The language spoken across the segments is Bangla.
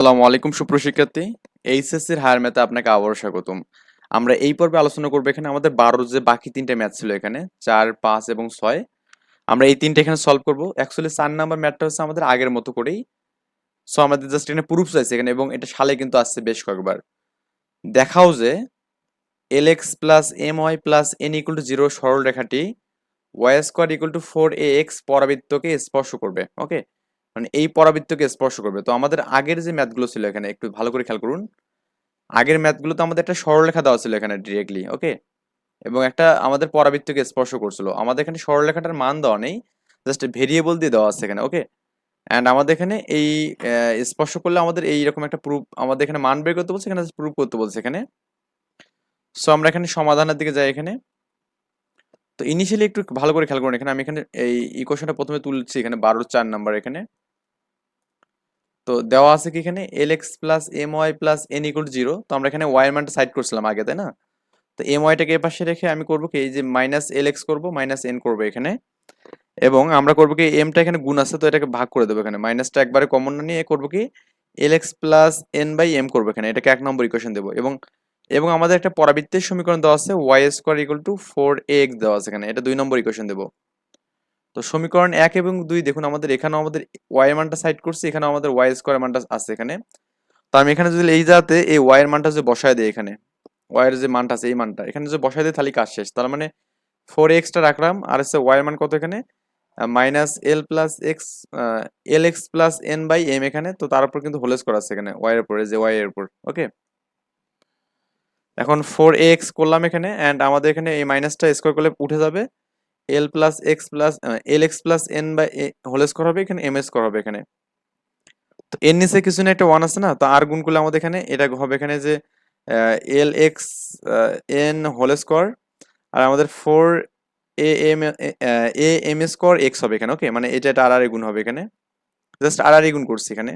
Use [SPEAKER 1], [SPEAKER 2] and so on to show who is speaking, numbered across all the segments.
[SPEAKER 1] আসসালামু আলাইকুম সুপ্রশিক্ষার্থী এইচএসসির হায়ার ম্যাথে আপনাকে আবারও স্বাগতম। আমরা এই পর্বে আলোচনা করব এখানে আমাদের বারো যে বাকি তিনটে ম্যাথ ছিল এখানে, চার, পাঁচ এবং ছয়। আমরা এই তিনটে এখানে সলভ করব। অ্যাকচুয়ালি চার নাম্বার ম্যাথটা হচ্ছে আমাদের আগের মতো করেই। সো আমাদের জাস্ট এখানে প্রুফ চাইছে এখানে এবং এটা সালে কিন্তু আসছে বেশ কয়েকবার। দেখাও যে L X plus M Y plus N equal to zero সরল রেখাটি Y square equal to four A X পরাবৃত্তকে স্পর্শ করবে ওকে মানে এই পরাবৃত্তকে স্পর্শ করবে। তো আমাদের আগের যে ম্যাথগুলো ছিল এখানে, একটু ভালো করে খেয়াল করুন। আগের ম্যাথগুলো তো আমাদের একটা সরলরেখা দেওয়া ছিল এখানে ডিরেক্টলি ওকে এবং একটা আমাদের পরাবৃত্তকে স্পর্শ করছিল। আমাদের এখানে সরলরেখাটার মান দেওয়া নেই জাস্ট ভেরিয়েবল দিয়ে দেওয়া আছে এখানে ওকে অ্যান্ড আমাদের এখানে এই স্পর্শ করলে আমাদের এইরকম একটা প্রুফ আমাদের এখানে মান বের করতে বলছে, এখানে প্রুফ করতে বলছে এখানে। সো আমরা এখানে সমাধানের দিকে যাই এখানে। তো ইনিশিয়ালি একটু ভালো করে খেয়াল করুন এখানে, আমি এখানে এই ইকুয়েশনটা প্রথমে তুলছি, এখানে বারো চার নাম্বার এখানে। তো দেওয়া আছে কি এখানে? L X plus M Y plus N equal zero তো আমরা এখানে ওয়াই মানটা সাইড করছিলাম আগে, তাই না? তো এম ওয়াইটাকে এ পাশে রেখে আমি করব কি? এই যে মাইনাস এল এক্স করব মাইনাস এন করব এখানে। এবং আমরা করব কি? এমটা এখানে গুণ আছে, তো এটাকে ভাগ করে দেবো এখানে। মাইনাসটা একবারে কমন না নিয়ে করব কি? L X plus N by M করব এখানে। এটাকে এক নম্বর ইকুয়েশন দেবো। এবং এবং আমাদের একটা পরাবৃত্তের সমীকরণ দেওয়া আছে Y square equal to four A X দেওয়া আছে এখানে। এটা দুই নম্বর ইকুয়েশন দেবো। তো সমীকরণ এক এবং দুই, দেখুন আমাদের এখানেও আমাদের ওয়াই মানটা সাইড করছি, এখানেও আমাদের ওয়াই স্কোয়ার মানটা আছে এখানে। তো আমি এখানে যদি এই যাতে এই ওয়াই এর মানটা যদি বসায় দিই এখানে ওয়াই এর যে মানটা আছে এই মানটা, এখানে যদি বসায় দিই তাহলে কাজ শেষ। তার মানে ফোর এক্সটা রাখলাম, আর হচ্ছে ওয়াই এর মান কত এখানে? Minus L plus X L X plus N by M এখানে, তো তার উপর কিন্তু হোল স্কোয়ার আছে এখানে ওয়াই এর উপরে যে ওয়াই এর উপর ওকে এখন ফোর এক্স করলাম এখানে অ্যান্ড আমাদের এখানে এই মাইনাসটা স্কোয়ার করলে উঠে যাবে L plus X plus L X plus N by whole square হবে এখানে এম স্কোয়ার হবে এখানে। তো এর নিচে কিছু না, একটা ওয়ান আছে না? তো আর গুণ করলে আমাদের এখানে, এটা হবে এখানে যে L X N whole square আর আমাদের four A M A M square X হবে এখানে ওকে মানে এটা এটা আর আর গুণ হবে এখানে। জাস্ট আর আর গুণ করছি এখানে।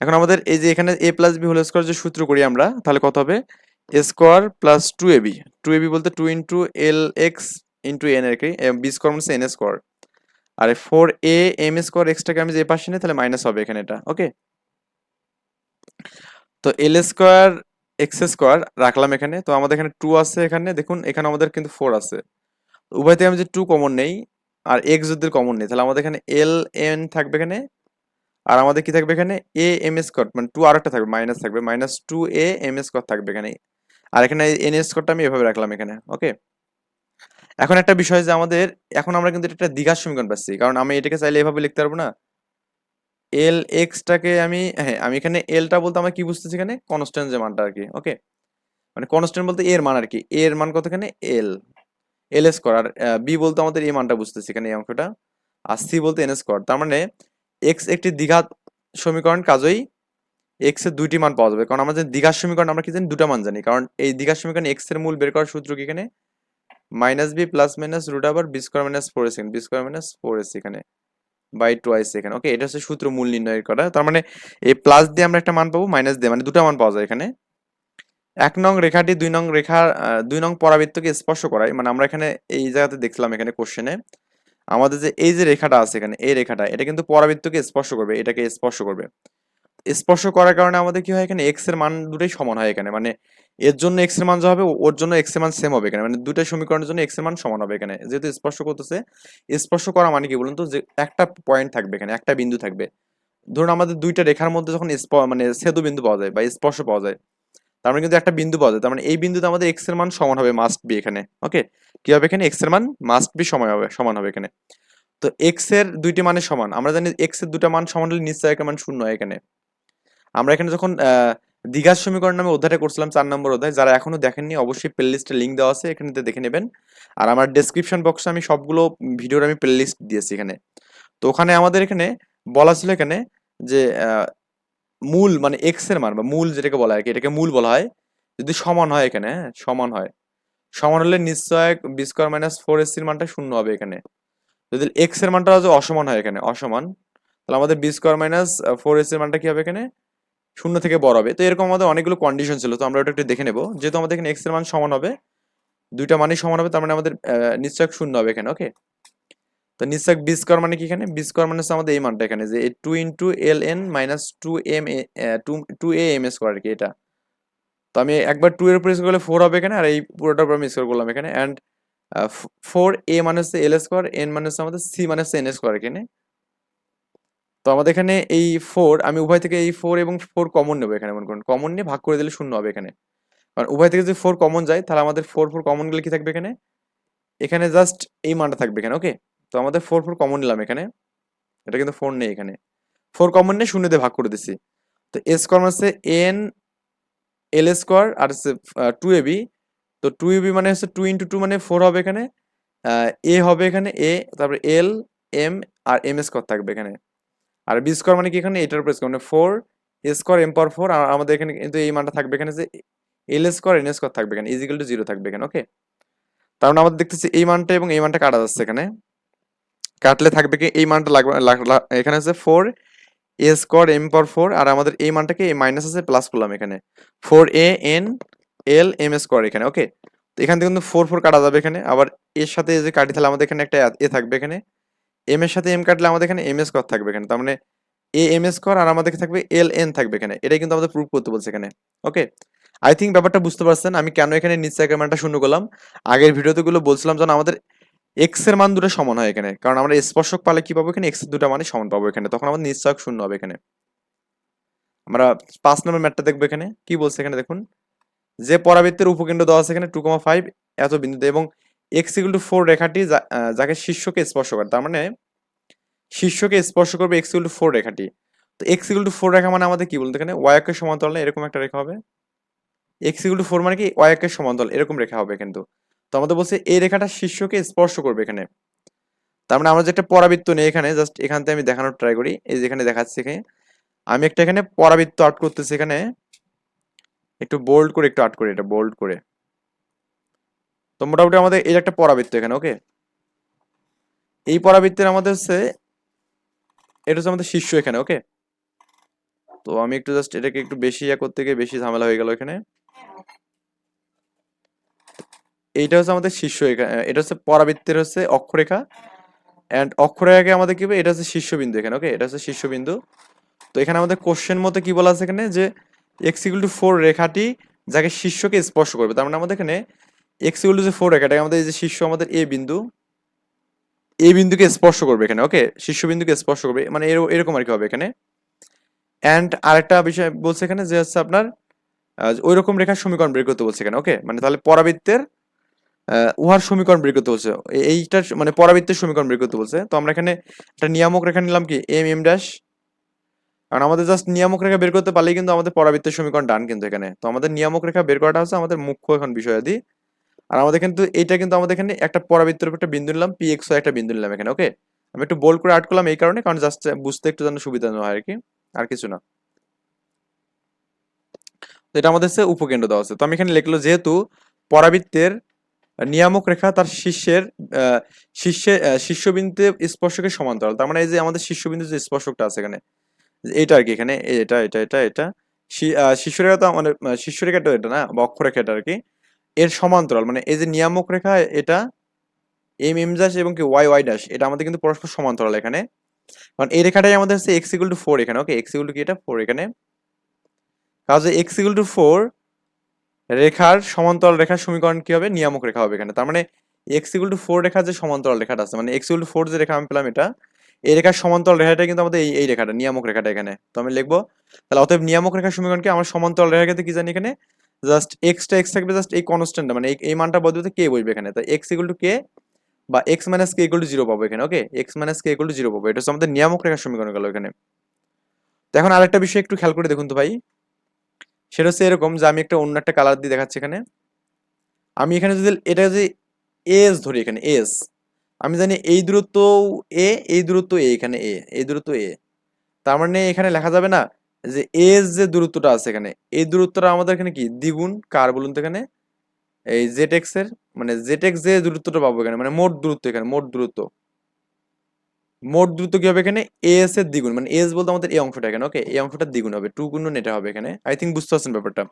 [SPEAKER 1] এখন আমাদের এই যে এখানে A plus B whole square যে সূত্র করি আমরা, তাহলে কত হবে? A square plus two A B two A B বলতে two into L X into N আর কি? বি স্কোয়ার মানে এন স্কোয়ার আর ফোর এ এম স্কোয়ার এক্সটাকে আমি যে পাশে নিই, তাহলে মাইনাস হবে এখানে এটা ওকে তো এল স্কোয়ার এক্স স্কোয়ার রাখলাম এখানে, তো আমাদের এখানে টু আছে এখানে, দেখুন, এখানে আমাদের কিন্তু ফোর আছে। উভয় থেকে আমি যে টু কমন নেই, আর এক্স যদি কমন নেই, তাহলে আমাদের এখানে এল এন থাকবে এখানে, আর আমাদের কি থাকবে এখানে? এ এম স্কোয়ার মানে টু আর একটা থাকবে মাইনাস থাকবে minus two A M square থাকবে এখানে। আর এখানে এন স্কোয়ারটা আমি এভাবে রাখলাম এখানে ওকে এখন একটা বিষয় যে আমাদের, এখন আমরা কিন্তু একটা দ্বিঘাত সমীকরণ পাচ্ছি, কারণ আমি এটাকে চাইলে এভাবে লিখতে পারব না। এল এক্সটাকে আমি হ্যাঁ আমি এখানে এলটা বলতে আমরা কি বুঝতেছি এখানে? কনস্ট্যান্ট যে মানটা আর কি ওকে মানে কনস্ট্যান্ট বলতে এর মান আর কি এর মান কত এখানে? এল এল স্কোয়ার আর বি বলতে আমাদের এই মানটা বুঝতেছি এখানে এই অংশটা, আর সি বলতে এন স্কোয়ার তার মানে এক্স একটি দীঘা সমীকরণ কাজই এক্সের দুইটি মান পাওয়া যাবে, কারণ আমাদের দ্বিঘাত সমীকরণ আমরা কি জানি? দুটা মান জানি, কারণ এই দ্বিঘাত সমীকরণ এক্সের মূল বের করার সূত্র কি এখানে? Minus B plus minus root আবার B square minus four S B square minus four S এখানে বাই টোয়াইস এখানে। ওকে এটা হচ্ছে সূত্র মূল নির্ণয় করা। তার মানে এই প্লাস দিয়ে আমরা একটা মান পাবো মাইনাস দিয়ে মানে দুটা মান পাওয়া যায় এখানে। এক নং রেখাটি দুই নং আহ, দুই নং পরাবৃত্তকে স্পর্শ করায়। মানে আমরা এখানে এই জায়গাতে দেখলাম এখানে কোশ্চেনে আমাদের যে এই যে রেখাটা আছে এখানে এই রেখাটা এটা কিন্তু পরাবৃত্তকে স্পর্শ করবে এটাকে স্পর্শ করবে। স্পর্শ করার কারণে আমাদের কি হয় এখানে এক্সের মান দুটোই সমান হয় এখানে। মানে এর জন্য এক্সের মান যা হবে ওর জন্য এক্সের মান সেম হবে এখানে। মানে দুইটা সমীকরণের জন্য এক্সের মান সমান হবে এখানে। যেহেতু স্পর্শ করতেছে স্পর্শ করা মানে কি বলুন তো? যে একটা পয়েন্ট থাকবে এখানে একটা বিন্দু থাকবে। ধরুন আমাদের দুইটা রেখার মধ্যে যখন মানে সেতু বিন্দু পাওয়া যায় বা স্পর্শ পাওয়া যায় তার মানে কিন্তু একটা বিন্দু পাওয়া যায়। তার মানে এই বিন্দুতে আমাদের এক্সের মান সমান হবে মাস্ট বি এখানে ওকে কি হবে এখানে? এক্সের মান মাস্ট বি সমান হবে সমান হবে এখানে। তো এক্সের দুইটি মানের সমান। আমরা জানি এক্সের দুটা মান সমান হলে নিশ্চয় একটা মান শূন্য হয় এখানে। আমরা এখানে যখন আহ, দ্বিঘাত সমীকরণ নামে অধ্যায়টা করছিলাম, চার নম্বর অধ্যায়। যারা এখনও দেখেননি, অবশ্যই প্লে লিস্টে লিঙ্ক দেওয়া আছে এখানে দেখে নেবেন। আর আমার ডেসক্রিপশন বক্সে আমি সবগুলো ভিডিওর আমি প্লে লিস্ট দিয়েছি এখানে। তো ওখানে আমাদের এখানে বলা ছিল এখানে যে মূল মানে এক্সের মান বা মূল যেটাকে বলা হয় এটাকে মূল বলা হয়। যদি সমান হয় এখানে হ্যাঁ সমান হয়। সমান হলে নিশ্চয় B square minus four S এর মানটা শূন্য হবে এখানে। যদি এক্সের মানটা অসমান হয় এখানে, অসমান, তাহলে আমাদের B square minus four S এর মানটা কি হবে এখানে? শূন্য থেকে বড় হবে। তো এরকম আমাদের অনেকগুলো কন্ডিশন ছিল। তো আমরা ওটা একটু দেখে নেব। যেহেতু আমাদের এখানে এক্সের মান সমান হবে দুইটা মানই সমান হবে তার মানে আমাদের আহ, নিশ্চয়ক শূন্য হবে এখানে ওকে তো নিশ্চয় বি স্কোয়ার মানে কি এখানে? বি স্কোয়ার মানে আমাদের এই মানটা এখানে যে two into L N minus two M A two two A M square আর কি এটা। তো আমি একবার টু এর উপর স্কোয়ার করলে ফোর হবে এখানে আর এই পুরোটার উপর আমি স্কোয়ার করলাম এখানে। অ্যান্ড ফোর এ মানে হচ্ছে এল স্কোয়ার এন মানে হচ্ছে আমাদের সি মানে হচ্ছে এন স্কোয়ার এখানে। তো আমাদের এখানে এই ফোর আমি উভয় থেকে এই ফোর এবং ফোর কমন নেব এখানে, মনে করুন। কমন নিয়ে ভাগ করে দিলে শূন্য হবে এখানে। কারণ উভয় থেকে যদি ফোর কমন যায়, তাহলে আমাদের ফোর ফোর কমন গেলে কি থাকবে এখানে? এখানে জাস্ট এই মানটা থাকবে এখানে ওকে তো আমাদের ফোর ফোর কমন নিলাম এখানে। এটা কিন্তু ফোর নেই এখানে। ফোর কমন নিয়ে শূন্য দিয়ে ভাগ করে দিছি। তো এ স্কোয়ার হচ্ছে এন এল স্কোয়ার আর হচ্ছে টু এ বি তো টু এ বি মানে হচ্ছে টু ইন্টু টু মানে ফোর হবে এখানে। এ হবে এখানে এ তারপরে এল এম আর এম স্কোয়ার থাকবে এখানে। আর বি স্কোয়ার মানে কি এখানে? এটার উপর মানে four A square M power four আর আমাদের এখানে কিন্তু এই মানটা থাকবে এখানে যে এল স্কোয়ার এন স্কোয়ার থাকবে এখানে ইজিক্যাল টু জিরো থাকবে এখানে ওকে তার মানে আমাদের দেখতেছি এই মানটা এবং এই মানটা কাটা যাচ্ছে এখানে। কাটলে থাকবে কি? এই মানটা লাগবে এখানে আছে four A square M power four আর আমাদের এই মানটাকে এই মাইনাস আছে প্লাস করলাম এখানে। Four A N L M square এখানে ওকে তো এখান থেকে কিন্তু ফোর ফোর কাটা যাবে এখানে। আবার এর সাথে যে কাটি, তাহলে আমাদের এখানে একটা এ থাকবে এখানে। এম এর সাথে এম কাটলে আমাদের এখানে এম স্কোয়ার থাকবে এখানে। তার মানে এ এম স্কোয়ার আর আমাদের থাকবে এল এন থাকবে এখানে। এটাই কিন্তু আমাদের প্রুফ করতে বলছে এখানে। ওকে আই থিঙ্ক ব্যাপারটা বুঝতে পারছেন। আমি কেন এখানে নিচে একের মানটা শূন্য করলাম? আগের ভিডিওতে গুলো বলছিলাম যেন আমাদের এক্সের মান দুটো সমান হয় এখানে। কারণ আমরা স্পর্শক পালে কি পাবো এখানে? এক্সের দুটো মানে সমান পাবো এখানে। তখন আমাদের নিশ্চয়ক শূন্য হবে এখানে। আমরা পাঁচ নম্বর ম্যাটটা দেখব এখানে। কি বলছে এখানে দেখুন? যে পরাবৃত্তের উপকেন্দ্র দেওয়া আছে এখানে টু কমা ফাইভ এত বিন্দুতে এবং এক্স ইকুয়াল টু ফোর রেখাটি যাকে শীর্ষকে স্পর্শ করে, তার মানে শীর্ষকে স্পর্শ করবে এক্স ইকুয়াল টু ফোর রেখাটি। তো এক্স ইকুয়াল টু ফোর রেখা মানে আমাদের কি বলতো এখানে? ওয়াই একের সমান্তরালে এরকম একটা রেখা হবে। এক্স ইকুয়াল টু ফোর মানে কি? ওয়াই একের সমান্তরাল, এরকম রেখা হবে কিন্তু। তো আমাদের বলছে এই রেখাটা শীর্ষকে স্পর্শ করবে এখানে। তার মানে আমরা যে একটা পরাবৃত্ত নেই এখানে জাস্ট এখান থেকে আমি দেখানোর ট্রাই করি। এই যে এখানে দেখাচ্ছি এখানে, আমি একটা এখানে পরাবৃত্ত আর্ট করতেছি এখানে। একটু বোল্ড করে একটু আর্ট করি এটা বোল্ড করে। তো মোটামুটি আমাদের এই একটা পরাবৃত্ত এখানে ওকে এই পরাবৃত্তের আমাদের হচ্ছে, এটা হচ্ছে আমাদের শীর্ষ এখানে ওকে তো আমি একটু জাস্ট এটাকে একটু বেশি ইয়া করতে গিয়ে বেশি ঝামেলা হয়ে গেল এখানে। এইটা হচ্ছে আমাদের শীর্ষ এখানে এটা হচ্ছে পরাবৃত্তের হচ্ছে অক্ষরেখা। অ্যান্ড অক্ষরেখাকে আমাদের কি এটা হচ্ছে শীর্ষবিন্দু এখানে ওকে এটা হচ্ছে শীর্ষবিন্দু তো এখানে আমাদের কোশ্চেন মতো কি বলা আছে এখানে? যে এক্স ইকুয়াল টু ফোর রেখাটি যাকে শীর্ষকে স্পর্শ করবে, তার মানে আমাদের এখানে এক্স ইকুয়াল টু যে ফোর রেখাটাকে আমাদের যে শীর্ষ, আমাদের এ বিন্দু এ বিন্দুকে স্পর্শ করবে এখানে ওকে শীর্ষবিন্দুকে স্পর্শ করবে মানে এর- এরকম আর কি হবে এখানে। অ্যান্ড আরেকটা বিষয় বলছে এখানে যে হচ্ছে আপনার ওই রকম রেখার সমীকরণ বের করতে বলছে এখানে ওকে মানে তাহলে পরাবৃত্তের উহার সমীকরণ বের করতে বলছে এইটার মানে পরাবৃত্তের সমীকরণ বের করতে বলছে। তো আমরা এখানে একটা নিয়ামক রেখা নিলাম কি এম এম ড্যাশ কারণ আমাদের জাস্ট নিয়ামক রেখা বের করতে পারলেই কিন্তু আমাদের পরাবৃত্তের সমীকরণ ডান কিন্তু এখানে। তো আমাদের নিয়ামক রেখা বের করাটা হচ্ছে আমাদের মুখ্য এখন বিষয়াদি আর আমাদের কিন্তু এইটা কিন্তু আমাদের এখানে একটা পরাবৃত্তের উপর একটা বিন্দু নিলাম পি এক্স একটা বিন্দু নিলাম এখানে ওকে আমি একটু বোল্ড করে আর্ট করলাম এই কারণে কারণ জাস্ট বুঝতে একটু যেন সুবিধা হয় আর কি আর কিছু না। তো এটা আমাদের হচ্ছে উপকেন্দ্র দেওয়া আছে। তো আমি এখানে লিখলো যেহেতু পরাবৃত্তের নিয়ামক রেখা তার শীর্ষের শীর্ষে শীর্ষবিন্দুতে স্পর্শকের সমান্তরাল তার মানে এই যে আমাদের শীর্ষবিন্দু যে স্পর্শকটা আছে এখানে এটা আর কি এখানে এটা এটা এটা এটা শীর্ষরেখা তো আহ, শীর্ষরেখাটা এটা না বা অক্ষরেখা আর কি এর সমান্তরাল মানে এই যে নিয়ামক রেখা, এটা এম এম ড্যাশ এবং কি ওয়াই ওয়াই ড্যাশ এটা আমাদের কিন্তু পরস্পর সমান্তরাল এখানে। কারণ এই রেখাটাই আমাদের হচ্ছে এক্স ইকুয়াল টু ফোর এখানে ওকে এক্স ইকুয়াল টু কি এটা? ফোর এখানে। কাজে এক্স ইকুয়াল টু ফোর রেখার সমান্তরাল রেখার সমীকরণ কি হবে? নিয়ামক রেখা হবে এখানে। তার মানে এক্স ইকুয়াল টু ফোর রেখার যে সমান্তরাল রেখাটা আছে মানে এক্স ইকুয়াল টু ফোর যে রেখা আমি পেলাম এটা, এই রেখার সমান্তরাল রেখাটা কিন্তু আমাদের এই এই রেখাটা, নিয়ামক রেখাটা এখানে। তো আমি লিখব, তাহলে অতএব নিয়ামক রেখার সমীকরণকে আমার সমান্তরাল রেখাতে কি জানি এখানে? জাস্ট এক্সটা এক্স থাকবে জাস্ট এই কনস্ট্যান্টটা মানে এই- মানটা বদলতে কে বসবে এখানে? তো এক্স ইকুয়াল টু কে? বা X minus K equal to zero পাবো এখানে okay X minus K equal to zero পাবো। এটা হচ্ছে আমাদের নিয়ামক রেখার সমীকরণ গেল এখানে। তো এখন আরেকটা বিষয় একটু খেয়াল করে দেখুন তো ভাই। সেটা হচ্ছে এরকম যে আমি একটা অন্য একটা কালার দিয়ে দেখাচ্ছি এখানে। আমি এখানে যদি এটা যদি এস ধরি এখানে এস আমি জানি এই দূরত্ব এ এই দূরত্ব এ এখানে এ এই দূরত্ব এ তার মানে এখানে লেখা যাবে না যে এস যে দূরত্বটা আছে এখানে, এই দূরত্বটা আমাদের এখানে কি? দ্বিগুণ কার বলুন তো এখানে? এই জেড এক্সের মানে জেড এক্স যে দূরত্বটা পাবো এখানে মানে মোট দূরত্ব এখানে, মোট দূরত্ব। মোট দূরত্ব কি হবে এখানে? এস এর দ্বিগুণ মানে এস বলতে আমাদের এই অংশটা এখানে ওকে এই অংশটা দ্বিগুণ হবে টু গুণ এটা হবে এখানে। আই থিঙ্ক বুঝতে পারছেন ব্যাপারটা।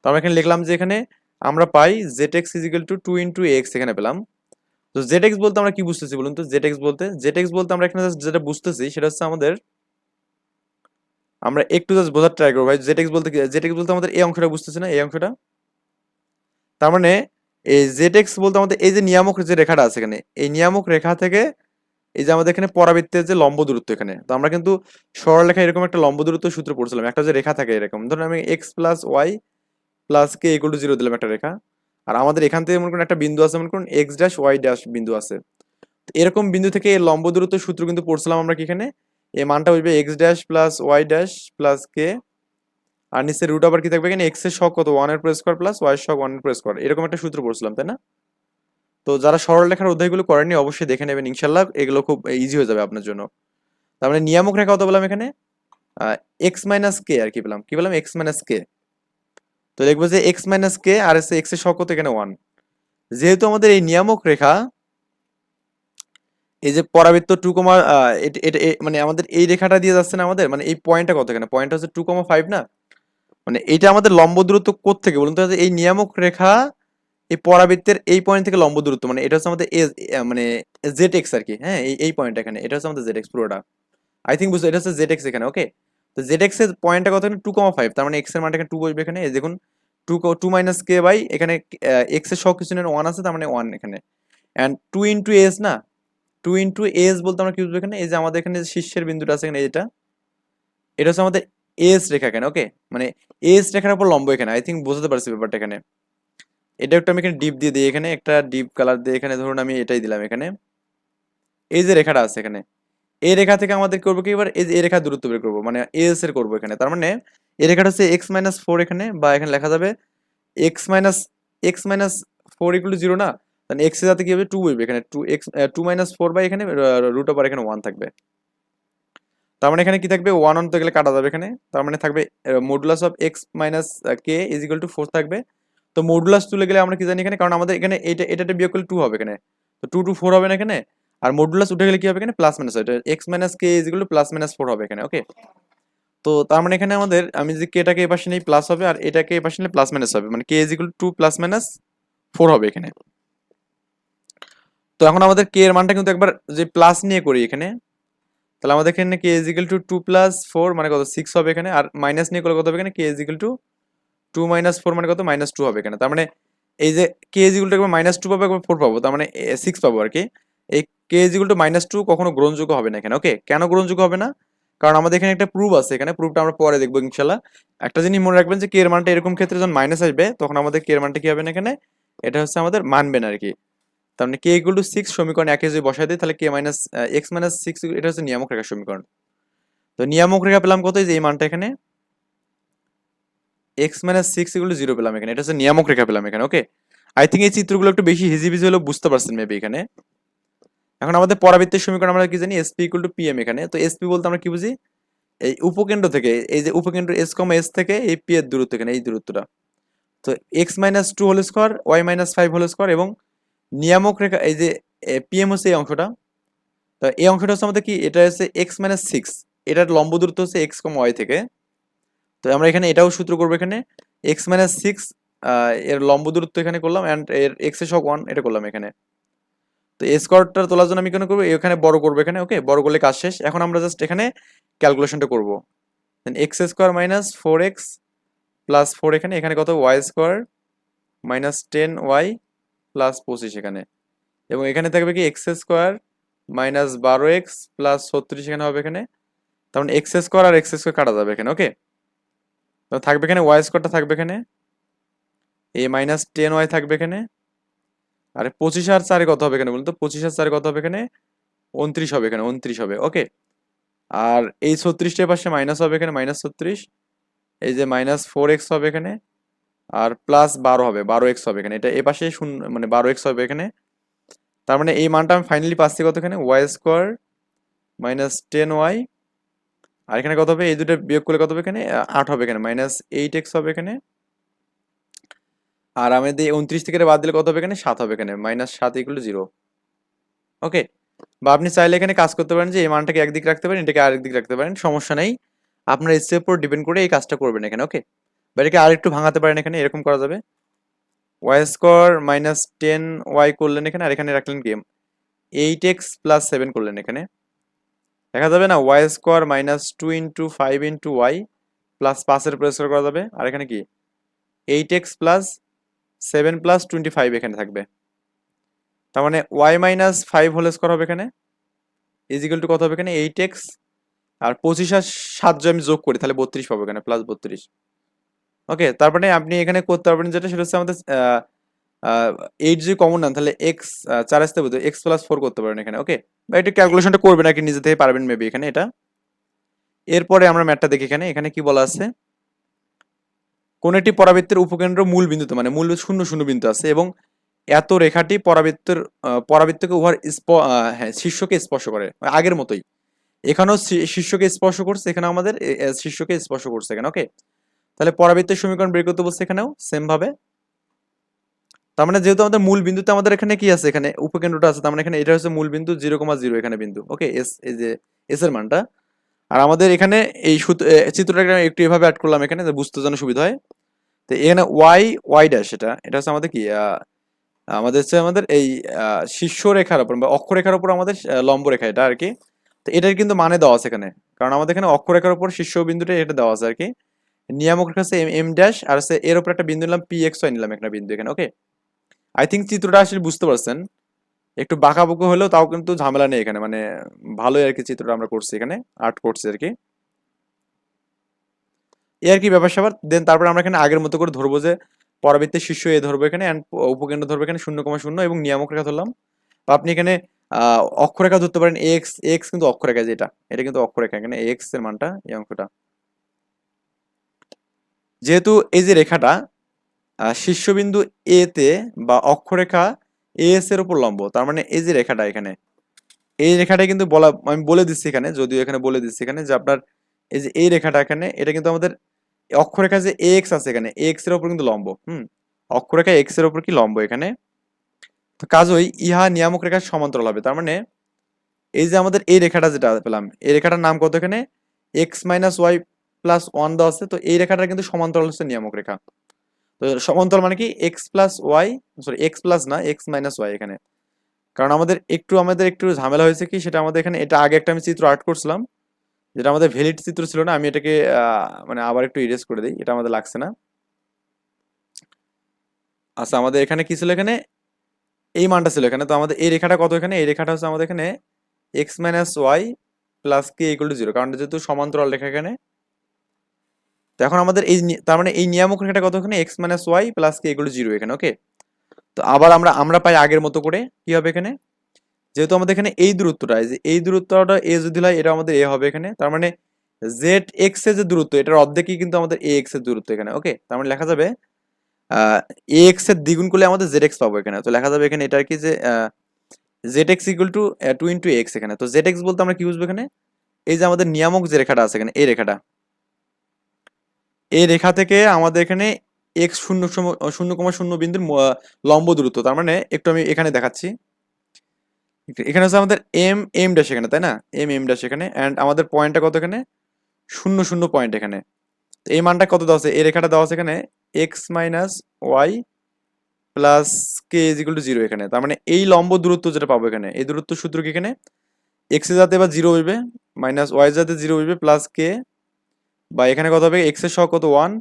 [SPEAKER 1] তো আমরা এখানে লিখলাম যে এখানে আমরা পাই Z X equal to two into X এখানে পেলাম। তো জেড এক্স বলতে আমরা কি বুঝতেছি বলুন তো? জেড এক্স বলতে জেড এক্স বলতে আমরা এখানে যেটা বুঝতেছি, সেটা হচ্ছে আমাদের আমরা একটু জাস্ট বোঝার ট্রাই করব ভাই। জেড এক্স বলতে জেড এক্স বলতে আমাদের এই অংশটা বুঝতেছি না? এই অংশটা? তার মানে এই জেড এক্স বলতে আমাদের এই যে নিয়ামক যে রেখাটা আছে এখানে, এই নিয়ামক রেখা থেকে এই যে আমাদের এখানে পরাবৃত্তের যে লম্ব দূরত্ব এখানে, তো আমরা কিন্তু সরলরেখা এরকম একটা লম্ব দূরত্ব সূত্র পড়ছিলাম। একটা যে রেখা থাকে এরকম। ধরুন আমি X plus Y plus K equal to zero দিলাম একটা রেখা। আর আমাদের এখান থেকে মনে করুন একটা বিন্দু আছে, মনে করুন এক্স ড্যাশ ওয়াই ড্যাশ বিন্দু আছে। এরকম বিন্দু থেকে এই লম্ব দূরত্ব সূত্র কিন্তু পড়ছিলাম আমরা কি এখানে? এই মানটা বসবে X dash plus Y dash plus K আর নিচে রুট আবার কি থাকবে এখানে? এক্সের শক কত? ওয়ানের প্রেস স্কোয়ার প্লাস ওয়াই শক ওয়ানের প্রেস স্কোয়ার এরকম একটা সূত্র পড়ছিলাম, তাই না? তো যারা সরল লেখার অধ্যায়গুলো করেননি, অবশ্যই দেখে নেবেন। ইনশাল্লাহ এগুলো খুব ইজি হয়ে যাবে আপনার জন্য। তার মানে নিয়ামক রেখা কত বললাম এখানে? এক্স মাইনাস কে আর কি পেলাম। কি পেলাম? এক্স মাইনাস কে তো দেখব যে এক্স মাইনাস কে আর এসে এক্সের শক কত? এখানে ওয়ান যেহেতু আমাদের এই নিয়ামক রেখা এই যে পরাবৃত্ত টু কমা এটা মানে আমাদের এই রেখাটা দিয়ে যাচ্ছে না আমাদের? মানে এই পয়েন্টটা কত এখানে পয়েন্টটা হচ্ছে টু কমা ফাইভ না? মানে এটা আমাদের লম্ব দূরত্ব থেকে বলুন তো, এই নিয়ামক রেখা এই পরাবৃত্তের এই পয়েন্ট থেকে লম্ব দূরত্ব মানে এটা হচ্ছে আমাদের এ মানে জেড এক্স আর কি হ্যাঁ? এই এই পয়েন্ট এখানে, এটা হচ্ছে আমাদের জেড এক্স পুরোটা। আই থিঙ্ক বুঝছ এটা হচ্ছে জেড এক্স এখানে ওকে তো জেড এক্সের পয়েন্টটা কত এখানে টু কমা ফাইভ তার মানে এক্সের মানটা এখানে টু বসবে এখানে। দেখুন two two minus K by এখানে এক্সের সব কিছু ওয়ান আছে, তার মানে ওয়ান এখানে। অ্যান্ড টু ইন্টু এস না? টু ইন্টু এস বলতে আমরা কি বুঝব এখানে? এই যে আমাদের এখানে শীর্ষের বিন্দুটা আছে এখানে এটা এটা হচ্ছে আমাদের এস রেখা এখানে ওকে মানে এস রেখার উপর লম্ব এখানে। আই থিঙ্ক বোঝাতে পারছি ব্যাপারটা এখানে। এটা একটু আমি এখানে ডিপ দিয়ে দিই। এখানে একটা ডিপ কালার দিয়ে এখানে ধরুন আমি এটাই দিলাম এখানে। এই যে রেখাটা আছে এখানে। এই রেখা থেকে আমাদের করব কি? এবার এই রেখা দূরত্ব বের করব। মানে এস এর করব এখানে। তার মানে এই রেখাটা হচ্ছে এক্স মাইনাস ফোর এখানে, বা এখানে লেখা যাবে X minus X minus four equal zero না? তাহলে এক্সের সাথে কি হবে? টু বলবে এখানে two X two minus four by এখানে রুট ওভার এখানে ওয়ান থাকবে। তার মানে এখানে কি থাকবে? ওয়ান অন তো গেলে কাটা যাবে এখানে। তার মানে থাকবে modulus of X minus K is equal to four থাকবে। তো মডুলাস তুলে গেলে আমরা কি জানি এখানে? কারণ আমাদের এখানে এটা এটা বিয়োগ করলে টু হবে এখানে। তো টু টু ফোর হবে না এখানে। আর মডুলাস উঠে গেলে কি হবে এখানে? প্লাস মাইনাস হবে X minus K is equal to plus minus four হবে এখানে ওকে তো তার মানে এখানে আমাদের, আমি যদি কেটাকে এই পাশে নেই প্লাস হবে। আর এটাকে এই পাশে নিলে প্লাস মাইনাস হবে। মানে K is equal to plus minus four হবে এখানে। তো এখন আমাদের কে এর মানটা কিন্তু একবার যে প্লাস নিয়ে করি এখানে, তাহলে আমাদের এখানে K is equal to two plus four মানে কত? সিক্স হবে এখানে, আর মাইনাস নিয়ে করলে কত হবে এখানে? K is equal to two minus four মানে কত? মাইনাস টু হবে এখানে। তার মানে এই যে কে ইজ ইকুয়াল টু একবার মাইনাস টু পাবো, একবার ফোর পাবো, তার মানে সিক্স পাবো আর কি। এই K is equal to minus two কখনো গ্রহণযোগ্য হবে না এখানে ওকে কেন গ্রহণযোগ্য হবে না? কারণ আমাদের এখানে একটা প্রুফ আছে এখানে প্রুফটা আমরা পরে দেখব ইনশাল্লাহ একটা জিনিস মনে রাখবেন যে কে এর মানটা এরকম ক্ষেত্রে যখন মাইনাস আসবে, তখন আমাদের কে এর মানটা কি হবে না এখানে? এটা হচ্ছে আমাদের মানবে না আর কি। মানে কে ইকুয়াল টু সিক্স সমীকরণ একে যদি বসাই দিই, তাহলে K minus X minus six এটা হচ্ছে নিয়ামক রেখার সমীকরণ। তো নিয়ামক রেখা পেলাম কত? যে এই মানটা এখানে। X minus six equal to zero পেলাম এখানে। এটা হচ্ছে নিয়ামক রেখা পেলাম এখানে ওকে আই থিঙ্ক এই চিত্রগুলো একটু বেশি হিজিবিজি হলেও বুঝতে পারছেন মেবি এখানে। এখন আমাদের পরাবৃত্তের সমীকরণ আমরা কি জানি? এসপি ইকুয়াল টু পিএম এখানে। তো এসপি বলতে আমরা কি বুঝি? এই উপকেন্দ্র থেকে, এই যে উপকেন্দ্র এস কম এস থেকে এই পি এর দূরত্ব এখানে, এই দূরত্বটা। তো X minus two whole square Y minus five whole square এবং নিয়ামক রেখা, এই যে পিএম হচ্ছে এই অংশটা। তো এই অংশটা হচ্ছে আমাদের কি? এটা হচ্ছে এক্স মাইনাস সিক্স এটার লম্ব দূরত্ব হচ্ছে এক্স কম ওয়াই থেকে। তো আমরা এখানে এটাও সূত্র করব এখানে। এক্স মাইনাস সিক্স এর লম্ব দূরত্ব এখানে করলাম অ্যান্ড এর এক্স শক ওয়ান এটা করলাম এখানে। তো স্কোয়ারটা তোলার জন্য আমি কেন করব? এখানে বড় করব এখানে ওকে বড় করলে কাজ শেষ। এখন আমরা জাস্ট এখানে ক্যালকুলেশনটা করব। Then X square minus four X plus four এখানে। এখানে কত? Y square minus ten Y plus পঁচিশ এখানে। এবং এখানে থাকবে কি এক্স স্কোয়ার মাইনাস বারো এক্স প্লাস ছত্রিশ এখানে হবে এখানে। তার মানে এক্স স্কোয়ার আর এক্স স্কোয়ার কাটা যাবে এখানে ওকে থাকবে এখানে ওয়াই স্কোয়ারটা থাকবে এখানে। এ মাইনাস টেন ওয়াই থাকবে এখানে। আর পঁচিশ আর চারে কত হবে এখানে বলুন তো? পঁচিশ আর চারে কত হবে এখানে? উনত্রিশ হবে এখানে, উনত্রিশ হবে ওকে আর এই ছত্রিশটার পাশে মাইনাস হবে এখানে মাইনাস ছত্রিশ। এই যে মাইনাস ফোর এক্স হবে এখানে। আর প্লাস বারো হবে, বারো এক্স হবে এখানে। এটা এ পাশে শূন্য মানে বারো এক্স হবে এখানে। তার মানে এই মানটা আমি ফাইনালি পাচ্ছি কত এখানে Y square minus ten Y আর এখানে কত হবে? এই দুটো বিয়োগ করলে কত হবে এখানে? আট হবে এখানে মাইনাস এইট এক্স হবে এখানে। আর আমাদের উনত্রিশ থেকে বাদ দিলে কত হবে এখানে? সাত হবে এখানে মাইনাস সাত ইকুয়াল জিরো ওকে বা আপনি চাইলে এখানে কাজ করতে পারেন যে এই মানটাকে একদিক রাখতে পারেন, এটাকে আরেক দিক রাখতে পারেন, সমস্যা নেই। আপনার এসের উপর ডিপেন্ড করে এই কাজটা করবেন এখানে ওকে বা এটাকে আরেকটু ভাঙাতে পারেন এখানে, এরকম করা যাবে। Y square minus ten Y করলেন এখানে, আর এখানে রাখলেন গেম এইট এক্স প্লাস সেভেন করলেন এখানে। দেখা যাবে না Y square minus two into five into Y plus পাঁচের উপর স্কোয়ার করা যাবে। আর এখানে কি? Eight X plus seven plus twenty five এখানে থাকবে। তার মানে Y minus five whole square হবে এখানে। ইজিক্যাল টু কত হবে এখানে? এইট এক্স আর পঁচিশ আর সাত আমি যোগ করি, তাহলে বত্রিশ পাবো এখানে প্লাস বত্রিশ। ওকে তারপরে আপনি এখানে করতে পারবেন যেটা, সেটা হচ্ছে আমাদের এইট যদি কমন নেন তাহলে এক্স চার আসতে বলতে এক্স প্লাস ফোর করতে পারেন এখানে, ওকে? বা একটু ক্যালকুলেশনটা করবেন আর নিজে থেকে পারবেন মেবি এখানে এটা। এরপরে আমরা ম্যাটটা দেখি এখানে এখানে কি বলা আছে? কোন একটি পরাবৃত্তের উপকেন্দ্র মূল বিন্দুতে মানে মূল শূন্য শূন্য বিন্দু আছে, এবং এত রেখাটি পরাবৃত্তের পরাবৃত্তকে উহার স্প- হ্যাঁ শীর্ষকে স্পর্শ করে মানে আগের মতোই। এখানেও শীর্ষকে স্পর্শ করছে এখানে আমাদের শীর্ষকে স্পর্শ করছে এখানে, ওকে? তাহলে পরাবৃত্তের সমীকরণ বের করতে বলছে এখানেও সেম ভাবে। তার মানে যেহেতু আমাদের মূল বিন্দুতে আমাদের এখানে কি আছে? এখানে উপকেন্দ্রটা আছে তার মানে এখানে এটা হচ্ছে মূল বিন্দু জিরো কমা জিরো এখানে বিন্দু। ওকে এস এই যে এস এর মানটা। আর আমাদের এখানে এই সূত্র এ, চিত্রটা একটু এভাবে অ্যাড করলাম এখানে বুঝতে যেন সুবিধা হয়। তো এখানে ওয়াই ওয়াই ড্যাশ এটা এটা হচ্ছে আমাদের কি? আমাদের হচ্ছে আমাদের এই শীর্ষ রেখার উপর বা অক্ষরেখার উপর আমাদের লম্ব রেখা এটা আর কি। তো এটার কিন্তু মানে দেওয়া আছে এখানে। কারণ আমাদের এখানে অক্ষরেখার উপর শীর্ষ বিন্দুটা এটা দেওয়া আছে আর কি। নিয়ামক রেখা হচ্ছে এম ড্যাশ আর হচ্ছে এর উপর একটা বিন্দু নিলাম পি এক্স ওয়াই নিলাম একটা বিন্দু এখানে ওকে আই থিঙ্ক চিত্রটা আসলে বুঝতে পারছেন। একটু বাঁকাবুকো হলেও তাও কিন্তু ঝামেলা নেই এখানে মানে ভালোই আর কি চিত্রটা আমরা করছি এখানে আর্ট করছি আর কি। এই আর কি ব্যাপার স্যাপার দেন তারপর আমরা এখানে আগের মতো করে ধরবো যে পরবর্তী শীর্ষ এ ধরবো এখানে অ্যান্ড উপকেন্দ্র ধরবো এখানে শূন্য কমা শূন্য এবং নিয়ামক রেখা ধরলাম। বা আপনি এখানে অক্ষরেখা ধরতে পারেন এক্স এক্স কিন্তু অক্ষরেখা যেটা, এটা কিন্তু অক্ষরেখা এখানে এক্সের মানটা, এই অঙ্কটা যেহেতু এই যে রেখাটা শীর্ষবিন্দু এ তে বা অক্ষরেখা এস এর উপর লম্ব, তার মানে এই যে রেখাটা এখানে। এই রেখাটা কিন্তু বলা, আমি বলে দিচ্ছি এখানে, যদিও এখানে বলে দিচ্ছি এখানে যে আপনার এই যে এই রেখাটা এখানে, এটা কিন্তু আমাদের অক্ষরেখা যে এক্স আছে এখানে এক্সের উপর কিন্তু লম্ব, হুম? অক্ষরেখা এক্সের উপর কি লম্ব এখানে? তো কাজই ইহা নিয়ামক রেখার সমান্তরাল হবে, তার মানে এই যে আমাদের এই রেখাটা যেটা পেলাম, এই রেখাটার নাম কত এখানে? X minus Y plus one দেওয়া আছে, তো এই রেখাটা কিন্তু সমান্তরাল হচ্ছে নিয়ামক রেখা। তো সমান্তরাল মানে কি? X plus Y sorry X plus না এক্স মাইনাস ওয়াই এখানে। কারণ আমাদের একটু আমাদের একটু ঝামেলা হয়েছে কি? সেটা আমাদের এখানে, এটা আগে একটা আমি চিত্র আর্ট করছিলাম, যেটা আমাদের ভ্যালিড চিত্র ছিল না, আমি এটাকে মানে আবার একটু ইরেজ করে দিই, এটা আমাদের লাগছে না। আচ্ছা আমাদের এখানে কি ছিল এখানে? এই মানটা ছিল এখানে, তো আমাদের এই রেখাটা কত এখানে? এই রেখাটা হচ্ছে আমাদের এখানে X minus Y plus K equal to zero কারণ যেহেতু সমান্তরাল রেখা এখানে তো এখন আমাদের এই তার মানে এই নিয়ামক রেখাটা কত এখানে X minus Y plus K to zero এখানে ওকে তো আবার আমরা আমরা পাই আগের মতো করে, কি হবে এখানে? যেহেতু আমাদের এখানে এই দূরত্বটা যে এই দূরত্বটা এ যদি হয় এটা আমাদের এ হবে এখানে। তার মানে জেড এক্সের যে দূরত্ব, এটার অর্ধেকই কিন্তু আমাদের এ এক্সের দূরত্ব এখানে ওকে তার মানে লেখা যাবে এ এক্সের দ্বিগুণ করলে আমাদের জেড এক্স পাবো এখানে। তো লেখা যাবে এখানে এটা কি যে Z X equal to two into X এখানে। তো জেড এক্স বলতে আমরা কি বুঝব এখানে? এই যে আমাদের নিয়ামক যে রেখাটা আছে এখানে, এই রেখাটা। এই রেখা থেকে আমাদের এখানে এক্স শূন্য শূন্য কমা শূন্য বিন্দুর লম্ব দূরত্ব, তার মানে একটু আমি এখানে দেখাচ্ছি। এখানে হচ্ছে আমাদের এম এম ড্যাশ এখানে, তাই না? এম এম ড্যাশ এখানে অ্যান্ড আমাদের পয়েন্টটা কত এখানে? শূন্য শূন্য পয়েন্ট এখানে। তো এই মানটা কত দেওয়া আছে? এই রেখাটা দেওয়া আছে এখানে X minus Y plus K is equal to zero এখানে। তার মানে এই লম্ব দূরত্ব যেটা পাবো এখানে, এই দূরত্ব সূত্র কি এখানে? এক্স যাতে বা জিরো হইবে মাইনাস ওয়াই যাতে জিরো হইবে প্লাস কে বা এখানে কত হবে? এক্সের শক কত? ওয়ান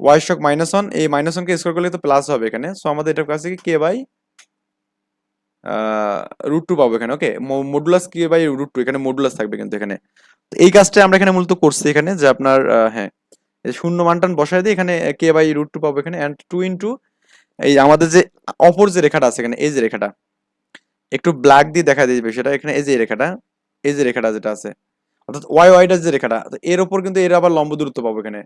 [SPEAKER 1] ওয়াই শক মাইনাস ওয়ান এই মাইনাস ওয়ানকে স্কোয়ার করলে তো প্লাস হবে এখানে। সো আমাদের এটার কাছে কি বাই রুট টু পাবো এখানে okay modulus k by root two এখানে মডুলাস থাকবে কিন্তু এখানে। তো এই কাজটা আমরা এখানে মূলত করছি এখানে, যে আপনার হ্যাঁ শূন্য মানটান বসায় দিয়ে এখানে কে বাই রুট টু পাবো এখানে অ্যান্ড টু ইন্টু এই আমাদের যে অপর যে রেখাটা আছে এখানে, এই যে রেখাটা, একটু ব্ল্যাক দিয়ে দেখা দিবে সেটা, এখানে এই যে রেখাটা, এই যে রেখাটা যেটা আছে। অর্থাৎ ওয়াই ওয়াইটার যে রেখাটা, তো এর উপর কিন্তু এর আবার লম্ব দূরত্ব পাবো এখানে।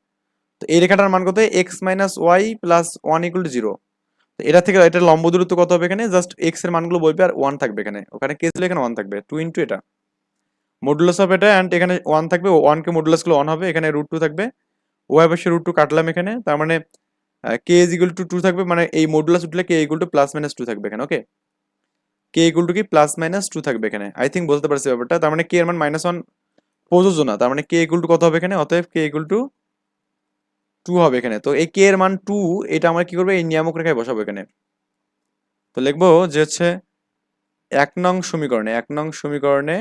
[SPEAKER 1] তো এই রেখাটার মান কত? X minus y plus one equal to zero তো এটা থেকে এটার লম্ব দূরত্ব কত হবে এখানে? জাস্ট এক্সের মানগুলো বলবে আর ওয়ান থাকবে এখানে। ওখানে কে ছিল? এখানে ওয়ান থাকবে। টু ইন্টু এটা। মডুলাস অফ এটা অ্যান্ড এখানে ওয়ান থাকবে। ওয়ানকে মডুলাসগুলো ওয়ান হবে। এখানে রুট টু থাকবে। ওয়াই পাশে রুট টু কাটলাম এখানে। তার মানে k is equal to two থাকবে। মানে এই মডুলাস উঠলে k equal to plus minus two থাকবে এখানে। ওকে কে ইকুয়াল টু কি? প্লাস মাইনাস টু থাকবে এখানে। আই থিঙ্ক বলতে পারছি ব্যাপারটা। তার মানে কে এর মান মাইনাস ওয়ান প্রযোজ্য না। তার মানে কে ইকুয়াল টু কত হবে এখানে? অতএব কে ইকুয়াল টু টু হবে এখানে। তো এই কে এর মান টু এটা আমরা কি করব? এই নিয়ামক রেখায় বসাবো এখানে। তো লিখব যে হচ্ছে এক নং সমীকরণে, এক নং সমীকরণে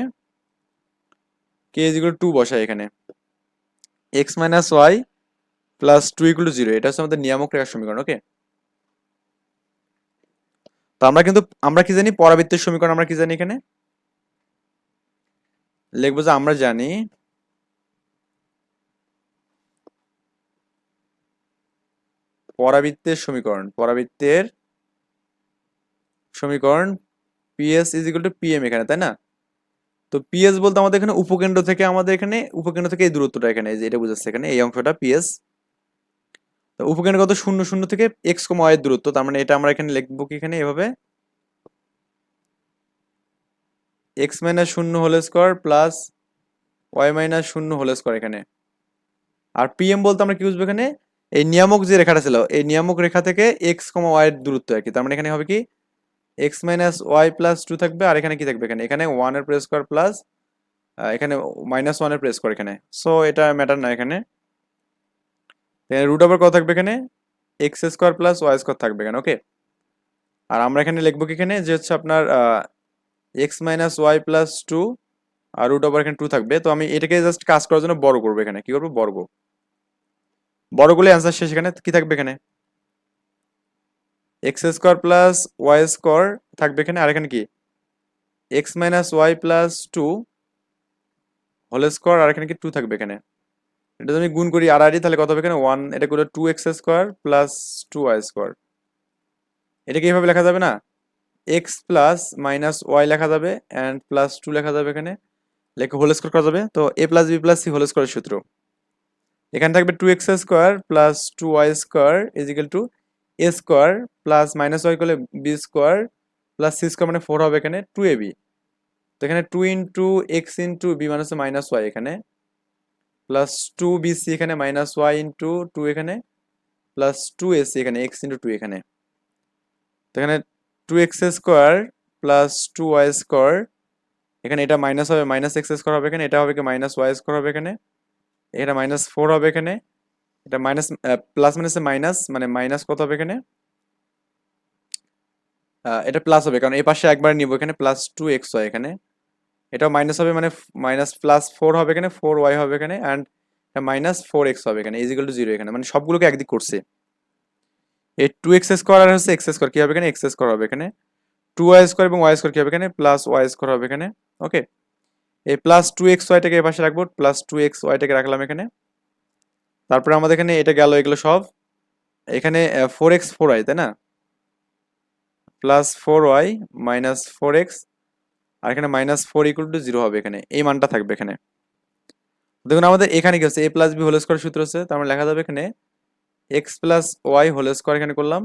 [SPEAKER 1] কে ইকুয়াল টু বসাই এখানে। X minus y plus two equal zero এটা হচ্ছে আমাদের নিয়ামক রেখার সমীকরণ ওকে তো আমরা কিন্তু, আমরা কি জানি? পরাবৃত্তের সমীকরণ আমরা কি জানি এখানে? লিখব যে আমরা জানি পরাবৃত্তের সমীকরণ পরাবৃত্তের সমীকরণ PS is equal to PM এখানে, তাই না? তো পিএস বলতে আমাদের এখানে উপকেন্দ্র থেকে আমাদের এখানে, উপকেন্দ্র থেকে এই দূরত্বটা এখানে যে এটা বুঝাচ্ছে এখানে, এই অংশটা পিএস তো উপকেন্দ্র কত? শূন্য শূন্য থেকে এক্স কম ওয়াই দূরত্ব, তার মানে এটা আমরা এখানে লিখব কি এখানে, এভাবে? এক্স মাইনাস শূন্য whole square plus y minus শূন্য হোল স্কোয়ার এখানে। আর পিএম বলতে আমরা কি বুঝব এখানে? এই নিয়ামক যে রেখাটা ছিল, এই নিয়ামক রেখা থেকে এক্স কমা ওয়াই এর দূরত্ব আর কি তার মানে এখানে হবে কি? X minus y plus two থাকবে, আর এখানে কি থাকবে এখানে? এখানে ওয়ানের প্রেস স্কোয়ার প্লাস এখানে মাইনাস ওয়ানের প্রেস স্কোয়ার এখানে। সো এটা ম্যাটার না এখানে। রুট ওভার কত থাকবে এখানে? X square plus y square থাকবে এখানে ওকে আর আমরা এখানে লিখব কি এখানে? যে হচ্ছে আপনার x minus y plus two আর রুট ওভার এখানে টু থাকবে। তো আমি এটাকে জাস্ট কাজ করার জন্য বড় করব এখানে। কি করব? বর্গ বড় করলে অ্যান্সার শেষ। এখানে কি থাকবে এখানে? X square plus y square থাকবে এখানে। আর এখানে কি? X minus y plus two whole square আর এখানে কি টু থাকবে এখানে। এটা যদি গুণ করি আর আরই তাহলে কত হবে এখানে? ওয়ান এটা করলে two x square plus two y square এটা কি এইভাবে লেখা যাবে না? এক্স প্লাস মাইনাস ওয়াই লেখা যাবে অ্যান্ড প্লাস টু লেখা যাবে এখানে। লেখে হোল স্কোয়ার করা যাবে। তো a plus b plus c whole স্কোয়ারের সূত্র। এখানে থাকবে two x square plus two y square equal to a square plus minus y করলে b square plus c square মানে ফোর হবে এখানে টু এ বি তো এখানে two into x into b মানে হচ্ছে মাইনাস ওয়াই এখানে। প্লাস টু বি সি এখানে মাইনাস ওয়াই ইন্টু টু এখানে প্লাস টু এ সি এখানে এক্স ইন্টু টু এখানে। তো এখানে two x square plus two y square এখানে এটা মাইনাস হবে মাইনাস এক্স স্কোয়ার হবে এখানে, এটা হবে কি মাইনাস ওয়াই স্কোয়ার হবে এখানে, এটা মাইনাস ফোর হবে এখানে, এটা মাইনাস প্লাস মাইনাসে মাইনাস মানে মাইনাস কত হবে এখানে? এটা প্লাস হবে, কারণ এই পাশে একবার নিব, এখানে প্লাস টু এক্স হয় এখানে, এটাও মাইনাস হবে মানে মাইনাস প্লাস ফোর হবে এখানে ফোর ওয়াই হবে এখানে অ্যান্ড মাইনাস ফোর এক্স হবে এখানে ইজিক্যাল টু জিরো এখানে মানে সবগুলোকে একদিক করছে। এই টু এক্স স্কোয়ার আর হচ্ছে এক্স স্কোয়ার কি হবে এখানে? এক্স স্কোয়ার হবে এখানে। টু ওয়াই স্কোয়ার এবং ওয়াই স্কোয়ার কি হবে এখানে? প্লাস ওয়াই স্কোয়ার হবে এখানে। ওকে এই প্লাস টু এক্স ওয়াইটাকে এ পাশে রাখব প্লাস টু এক্স ওয়াইটাকে রাখলাম এখানে। তারপরে আমাদের এখানে এটা গেল, এগুলো সব। এখানে ফোর এক্স ফোর ওয়াই তাই না? Plus four y minus four x আর এখানে minus four equal to zero হবে এখানে। এই মানটা থাকবে এখানে। দেখুন, আমাদের এখানে কি হচ্ছে? A plus b whole square সূত্র হচ্ছে, তার মানে লেখা যাবে এখানে x plus y whole square এখানে করলাম।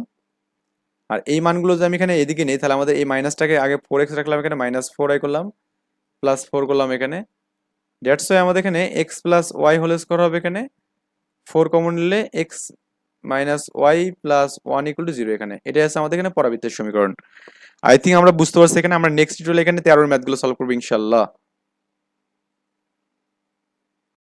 [SPEAKER 1] আর এই মানগুলো যদি আমি এখানে এদিকে নেই, তাহলে আমাদের এই মাইনাসটাকে আগে ফোর এক্স রাখলাম এখানে মাইনাস ফোর আই করলাম প্লাস ফোর করলাম এখানে। দ্যাটস ওয়াই আমাদের এখানে x plus y whole square হবে এখানে। ফোর কমন নিলে x minus y plus one equal to zero এখানে। এটাই আছে আমাদের এখানে পরাবৃত্তের সমীকরণ। আই থিঙ্ক আমরা বুঝতে পারছি এখানে, আমরা নেক্সট টিউটোরিয়াল এখানে তেরোর ম্যাথগুলো সলভ করব ইনশাল্লাহ।